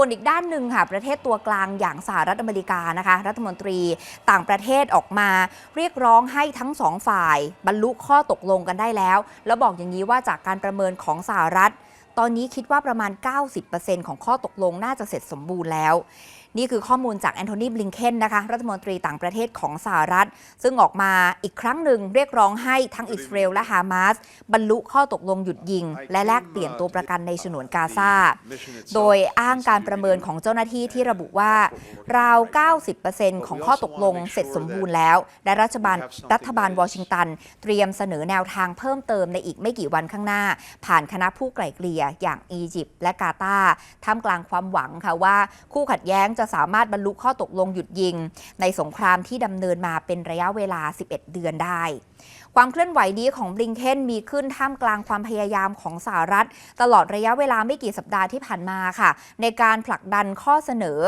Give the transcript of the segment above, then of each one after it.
ส่วนอีกด้านหนึ่งค่ะประเทศตัวกลางอย่างสหรัฐอเมริกานะคะ รัฐมนตรีต่างประเทศออกมา เรียกร้องให้ทั้งสองฝ่าย บรรลุข้อตกลงกันได้แล้ว แล้วบอกอย่างนี้ว่าจากการประเมินของสหรัฐ ตอนนี้คิดว่าประมาณ 90%ของข้อตกลงน่าจะเสร็จสมบูรณ์แล้วนี่คือข้อมูลจากแอนโทนีบลิงเคนนะคะรัฐมนตรีต่างประเทศของสหรัฐ ซึ่งออกมาอีกครั้งหนึ่งเรียกร้องให้ทั้งอิสราเอลและฮามาสบรรลุข้อตกลงหยุดยิง และแลกเปลี่ยนตัวประกันในฉนวนกาซาโดยอ้างการประเมินของเจ้าหน้าที่ที่ระบุว่าราว 90%ของข้อตกลงเสร็จสมบูรณ์แล้ว และรัฐบาลรัฐบาลวอชิงตัน เตรียมเสนอแนวทางเพิ่มเติมในอีกไม่กี่วันข้างหน้า ผ่านคณะผู้ไกล่เกลี่ยอย่างอียิปต์และกาตาร์ท่ามกลางความหวังค่ะว่าคู่ขัดแย้งจะสามารถบรรลุข้อตกลงหยุดยิง ในสงครามที่ดำเนินมาเป็นระยะเวลา 11 เดือนได้ ความเคลื่อนไหวนี้ของบลิงเคนมีขึ้นท่ามกลางความพยายามของสหรัฐ ตลอดระยะเวลาไม่กี่สัปดาห์ที่ผ่านมาค่ะ ในการผลักดันข้อเสนอ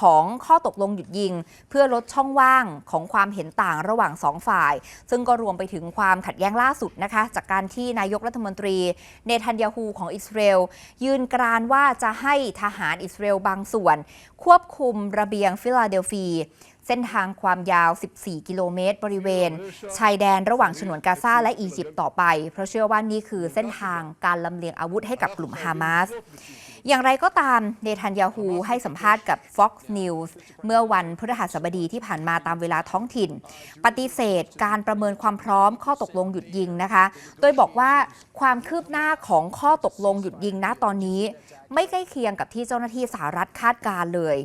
ของข้อตกลงหยุดยิง เพื่อลดช่องว่างของความเห็นต่างระหว่างสองฝ่าย ซึ่งก็รวมไปถึงความขัดแย้งล่าสุดนะคะ จากการที่นายกรัฐมนตรี เนทันยาฮูของอิสราเอลยืนกรานว่าจะให้ทหารอิสราเอลบางส่วน ควบคุมระเบียงฟิลาเดลฟี เส้นทางความยาว 14 กิโลเมตร บริเวณ ชายแดนระหว่างฉนวนกาซาและอียิปต์ต่อไป เพราะเชื่อว่านี่คือเส้นทางการลำเลียงอาวุธให้กับกลุ่มฮามาสอย่างไรก็ตามเนทันยาฮูให้สัมภาษณ์กับ Fox News เมื่อวันพฤหัสบดีที่ผ่านมาตามเวลาท้องถิ่น ปฏิเสธการประเมินความพร้อมข้อตกลงหยุดยิงนะคะ โดยบอกว่าความคืบหน้าของข้อตกลงหยุดยิงณตอนนี้ ไม่ใกล้เคียงกับที่เจ้าหน้าที่สหรัฐคาดการเลย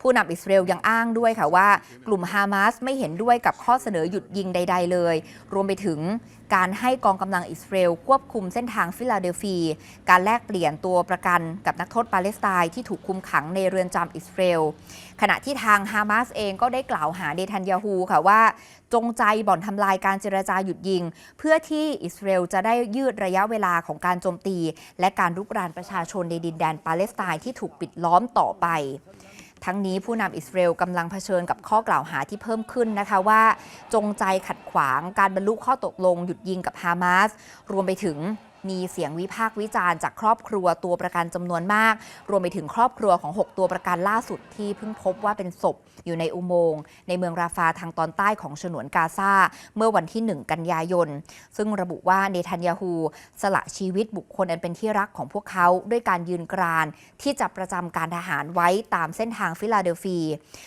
ผู้นำอิสราเอลยังอ้างด้วยค่ะว่า กลุ่มฮามาสไม่เห็นด้วยกับข้อเสนอหยุดยิงใด ๆ เลย รวมไปถึงการให้กองกำลังอิสราเอลควบคุมเส้นทางฟิลาเดลฟี การแลกเปลี่ยนตัวประกันกับนักโทษปาเลสไตน์ที่ถูกคุมขังในเรือนจำอิสราเอลขณะที่ทางฮามาสเองก็ได้กล่าวหาเนทันยาฮูค่ะว่า จงใจบ่อนทำลายการเจรจาหยุดยิง เพื่อที่อิสราเอลจะได้ยืดระยะเวลาของการโจมตี และการรุกรานประชาชนในดินแดนปาเลสไตน์ที่ถูกปิดล้อมต่อไป ทั้งนี้ผู้นำอิสราเอลกำลังเผชิญกับข้อกล่าวหาที่เพิ่มขึ้นนะคะว่า จงใจขัดขวางการบรรลุข้อตกลงหยุดยิงกับฮามาสรวมไปถึง มีเสียงวิพากษ์วิจารณ์จากครอบครัวตัวประกันจำนวนมาก รวมไปถึงครอบครัวของ 6 ตัวประกันล่าสุดที่เพิ่งพบว่าเป็นศพอยู่ในอุโมงค์ในเมืองราฟาทางตอนใต้ของฉนวนกาซาเมื่อวันที่ 1 กันยายน ซึ่งระบุว่าเนทันยาฮูสละชีวิตบุคคลอันเป็นที่รักของพวกเขาด้วยการยืนกรานที่จะประจำการทหารไว้ตามเส้นทางฟิลาเดลฟี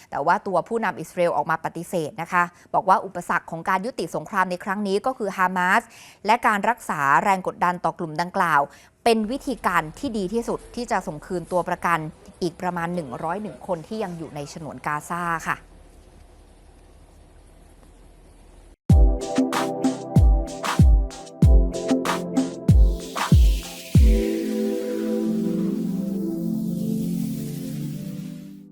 แต่ว่าตัวผู้นำอิสราเอลออกมาปฏิเสธนะคะ บอกว่าอุปสรรคของการยุติสงครามในครั้งนี้ก็คือฮามาสและการรักษาแรงกดดันต่อกลุ่มดังกล่าว เป็นวิธีการที่ดีที่สุดที่จะส่งคืนตัวประกันอีกประมาณ 101 คนที่ยังอยู่ในฉนวนกาซาค่ะ